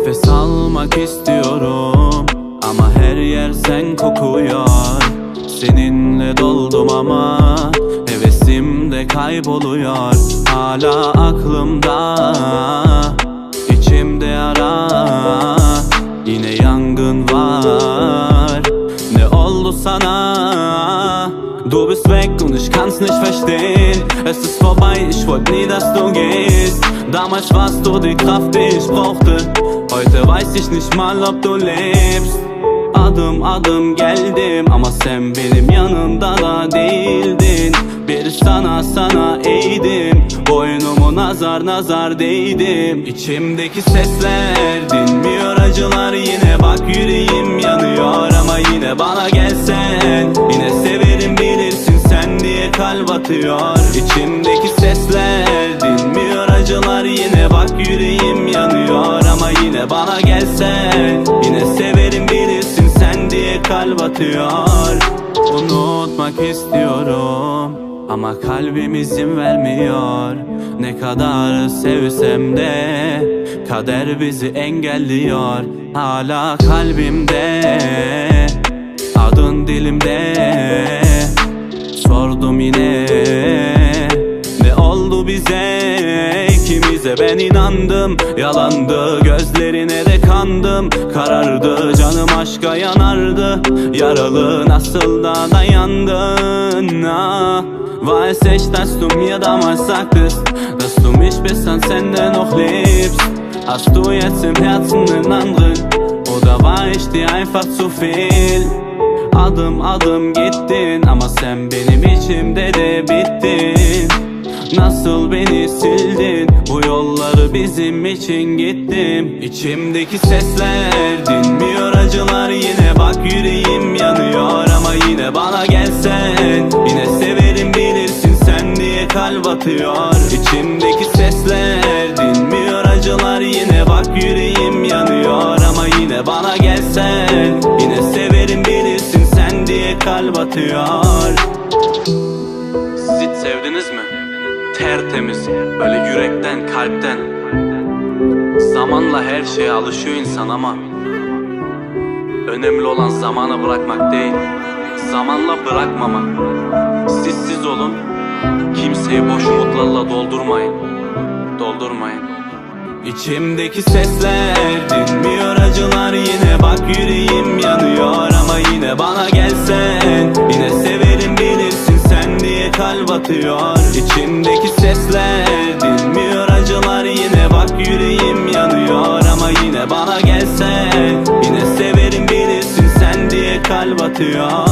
Nefes almak istiyorum Ama her yer sen kokuyor. Seninle doldum ama Hevesim de kayboluyor. Hala aklımda içimde ara Yine yangın var. Ne oldu sana? Du bist weg und ich kann's nicht verstehen. Es ist vorbei, ich wollte nie, dass du gehst. Damals warst du die Kraft, die ich brauchte. Heute weiß ich nicht mal, ob du lebst. Adım adım geldim ama sen benim yanımda da değildin. Bir sana sana eğdim Boynumu nazar nazar değdim. İçimdeki sesler dinmiyor acılar Yine bak yüreğim yanıyor. Ama yine bana gelsen Yine severim bilirsin sen diye kalp atıyor. İçimdeki sesler dinmiyor acılar Yine bak yüreğim yanıyor yine bana gelsen. Yine severim bilirsin sen diye kalp atıyor. Unutmak istiyorum ama kalbim izin vermiyor. Ne kadar sevsem de Kader bizi engelliyor. Hala kalbimde Adın dilimde ikimize ben inandım Yalandı gözlerine de kandım. Karardı canım aşka yanardı. Yaralı nasıl da dayandın? Ah. Weiß ich, dass du mir damals sagtest Dass du mich bis ans Ende noch liebst Hast du jetzt im Herzen einen anderen Oder war ich dir einfach zu viel Adım adım gittin ama sen benim içimde de bittin Nasıl beni sildin? Bu yolları bizim için gittim. İçimdeki sesler dinmiyor acılar yine. Bak yüreğim yanıyor Ama yine bana gelsen. Yine severim bilirsin sen diye kalp atıyor. İçimdeki sesler dinmiyor acılar yine. Bak yüreğim yanıyor Ama yine bana gelsen. Yine severim bilirsin sen diye kalp atıyor sevdiniz mi? Tertemiz, böyle yürekten, kalpten. Zamanla her şeye alışıyor insan ama Önemli olan zamanı bırakmak değil Zamanla bırakmamak. Siz siz olun Kimseyi boş umutlarla doldurmayın. Doldurmayın. İçimdeki sesler dinmiyor kalp atıyor. İçimdeki sesler dinmiyor acılar yine bak yüreğim yanıyor. Ama yine bana gelsen yine severim bilirsin sen diye kalp atıyor